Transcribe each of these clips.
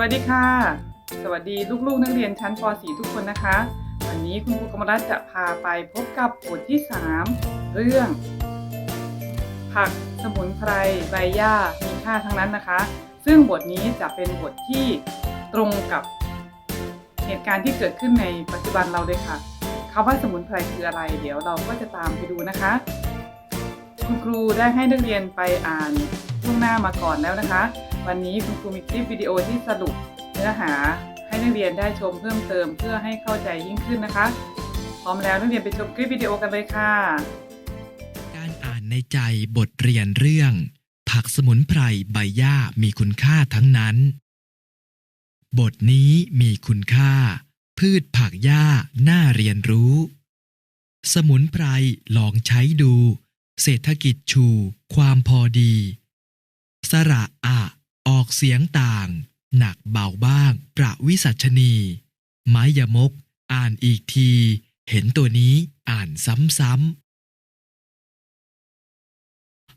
วัสดีค่ะ สวัสดีลูกๆ นักเรียนชั้นป .4 ทุกคนนะคะ วันนี้คุณครูกมลรัตจะพาไปพบกับบทที่ 3 เรื่อง ผักสมุนไพรใบหญ้ามีค่าทั้งนั้นนะคะ ซึ่งบทนี้จะเป็นบทที่ตรงกับเหตุการณ์ที่เกิดขึ้นในปัจจุบันเราเลยค่ะคำว่าสมุนไพรคืออะไร เดี๋ยวเราก็จะตามไปดูนะคะ คุณครูได้ให้นักเรียนไปอ่านล่วงหน้ามาก่อนแล้วนะคะ วันนี้คุณครูมีคลิปวิดีโอที่สรุปเนื้อหาให้นักเรียนได้ชมเพิ่มเติมเพื่อให้เข้าใจยิ่งขึ้นนะคะ พร้อมแล้วนักเรียนไปชมคลิปวิดีโอกันเลยค่ะ การอ่านในใจบทเรียนเรื่อง ผักสมุนไพรใบหญ้ามีคุณค่าทั้งนั้น บทนี้มีคุณค่า พืชผักหญ้าน่าเรียนรู้ สมุนไพรลองใช้ดู เศรษฐกิจชู ความพอดี สระอะ ออกเสียงต่าง หนักเบาบ้าง ประวิสัชนี ไม้ยมก อ่านอีกที เห็นตัวนี้อ่านซ้ำ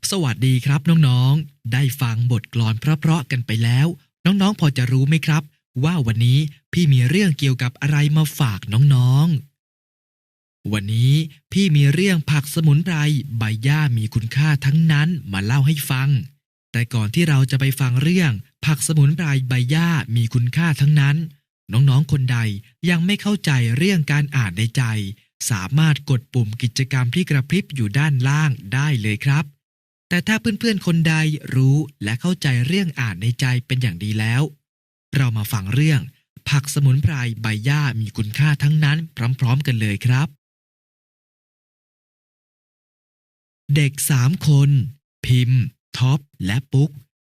ๆ สวัสดีครับน้องๆ ได้ฟังบทกลอนเพราะๆกันไปแล้ว น้องๆ พอจะรู้ไหมครับ ว่าวันนี้พี่มีเรื่องเกี่ยวกับอะไรมาฝากน้องๆวันนี้พี่มีเรื่องผักสมุนไพรใบหญ้ามีคุณค่าทั้งนั้นมาเล่าให้ฟัง แต่ก่อนที่เราจะไปฟังเรื่อง ผักสมุนไพรใบหญ้ามีคุณค่าทั้งนั้น น้องๆคนใดยังไม่เข้าใจเรื่องการอ่านในใจ สามารถกดปุ่มกิจกรรมที่กระพริบอยู่ด้านล่างได้เลยครับ แต่ถ้าเพื่อนๆคนใดรู้และเข้าใจเรื่องอ่านในใจเป็นอย่างดีแล้ว เรามาฟังเรื่อง ผักสมุนไพรใบหญ้ามีคุณค่าทั้งนั้นพร้อม ๆ กันเลยครับ เด็กสามคน พิมพ์ ท็อปและปุ๊ก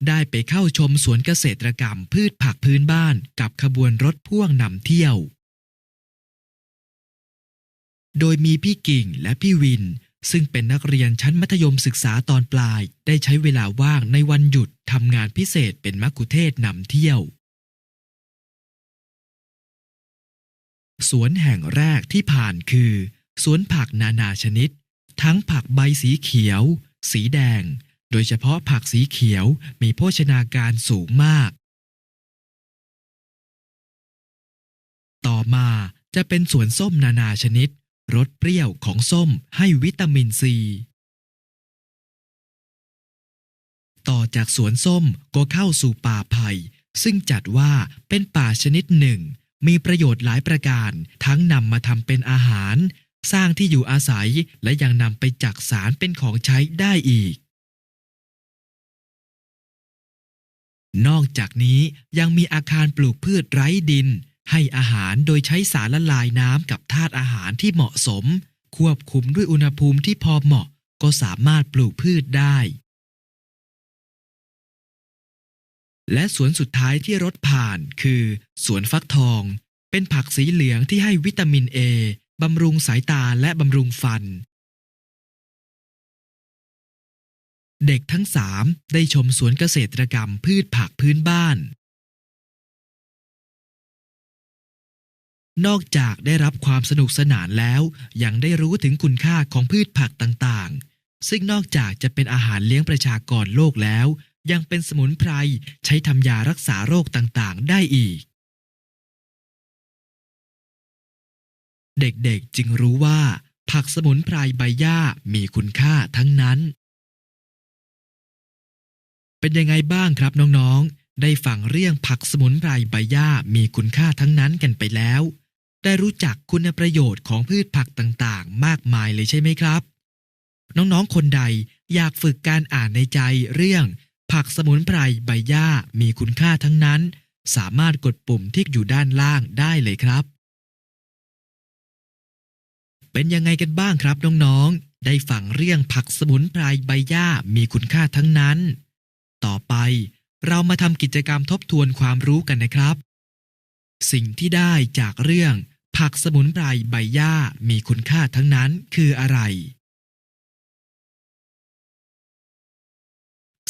ได้ไปเข้าชมสวนเกษตรกรรมพืชผักพื้นบ้านกับขบวนรถพ่วงนำเที่ยว โดยมีพี่กิ่งและพี่วิน ซึ่งเป็นนักเรียนชั้นมัธยมศึกษาตอนปลาย ได้ใช้เวลาว่างในวันหยุดทำงานพิเศษเป็นมักคุเทศนำเที่ยวสวนแห่งแรกที่ผ่านคือ สวนผักนานาชนิด ทั้งผักใบสีเขียว สีแดง โดยเฉพาะผักสีเขียวมีโภชนาการสูงมาก ต่อมาจะเป็นสวนส้มนานาชนิด รสเปรี้ยวของส้มให้วิตามินซี ต่อจากสวนส้มก็เข้าสู่ป่าไผ่ซึ่งจัดว่าเป็นป่าชนิดหนึ่ง มีประโยชน์หลายประการ ทั้งนำมาทำเป็นอาหาร สร้างที่อยู่อาศัยและยังนำไปจักสารเป็นของใช้ได้อีก นอกจากนี้ยังมีอาคารปลูกพืชไร้ดิน ให้อาหารโดยใช้สารละลายน้ำกับธาตุอาหารที่เหมาะสม ควบคุมด้วยอุณหภูมิที่พอเหมาะ ก็สามารถปลูกพืชได้ และสวนสุดท้ายที่รถผ่านคือ สวนฟักทอง เป็นผักสีเหลืองที่ให้วิตามินเอบำรุงสายตาและบำรุงฟัน เด็กทั้งสามได้ชมสวนเกษตรกรรมพืชผักพื้นบ้าน นอกจากได้รับความสนุกสนานแล้ว ยังได้รู้ถึงคุณค่าของพืชผักต่างๆ ซึ่งนอกจากจะเป็นอาหารเลี้ยงประชากรโลกแล้ว ยังเป็นสมุนไพรใช้ทำยารักษาโรคต่างๆ ได้อีก เด็กๆจึงรู้ว่า ผักสมุนไพรใบหญ้ามีคุณค่าทั้งนั้น เป็นยังไงบ้างครับน้องๆ ได้ฟังเรื่องผักสมุนไพรใบหญ้ามีคุณค่าทั้งนั้นกันไปแล้ว ได้รู้จักคุณประโยชน์ของพืชผักต่างๆ มากมายเลยใช่ไหมครับ น้องๆ คนใดอยากฝึกการอ่านในใจเรื่อง ผักสมุนไพรใบหญ้ามีคุณค่าทั้งนั้น สามารถกดปุ่มที่อยู่ด้านล่างได้เลยครับ เป็นยังไงกันบ้างครับน้องๆ ได้ฟังเรื่องผักสมุนไพรใบหญ้ามีคุณค่าทั้งนั้น ต่อไป เรามาทำกิจกรรมทบทวนความรู้กันนะครับ สิ่งที่ได้จากเรื่อง ผักสมุนไพรใบหญ้ามีคุณค่าทั้งนั้นคืออะไร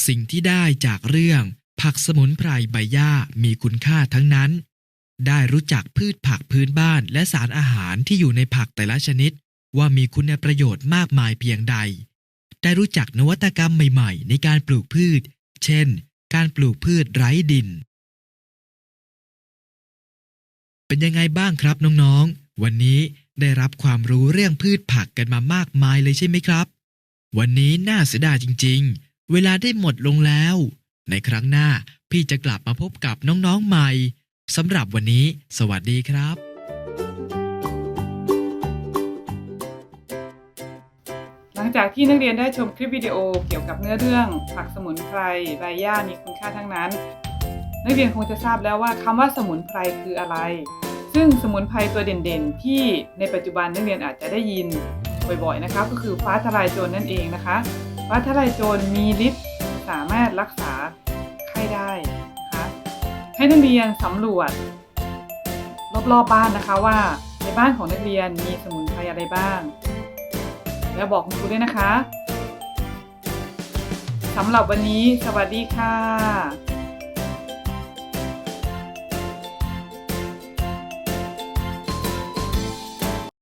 สิ่งที่ได้จากเรื่อง ผักสมุนไพรใบหญ้ามีคุณค่าทั้งนั้น ได้รู้จักพืชผักพื้นบ้านและสารอาหารที่อยู่ในผักแต่ละชนิด ว่ามีคุณประโยชน์มากมายเพียงใด ได้รู้จักนวัตกรรมใหม่ ๆ ในการปลูกพืช เช่น การปลูกพืชไร้ดิน เป็นยังไงบ้างครับน้องๆ วันนี้ได้รับความรู้เรื่องพืชผักกันมามากมายเลยใช่ไหมครับ วันนี้น่าเสียดายจริง ๆ เวลาได้หมดลงแล้ว ในครั้งหน้าพี่จะกลับมาพบกับน้องๆใหม่สำหรับวันนี้ สวัสดีครับ งจากที่นักเรียนได้ชมคลิปวิดีโอเกี่ยวกับเนื้อเรื่อง ผักสมุนไพรใบหญ้ามีคุณค่าทั้งนั้น นักเรียนคงจะทราบแล้วว่าคำว่าสมุนไพรคืออะไร ซึ่งสมุนไพรตัวเด่นๆ ที่ในปัจจุบันนักเรียนอาจจะได้ยินบ่อยๆนะคะก็คือฟ้าทลายโจรนั่นเองนะคะฟ้าทลายโจรมีฤทธิ์สามารถรักษาไข้ได้นะคะให้นักเรียนสำรวจ รอบๆบ้านนะคะว่าในบ้านของนักเรียนมีสมุนไพรอะไรบ้าง แล้วบอกคุณครูด้วยนะคะสำหรับวันนี้สวัสดีค่ะ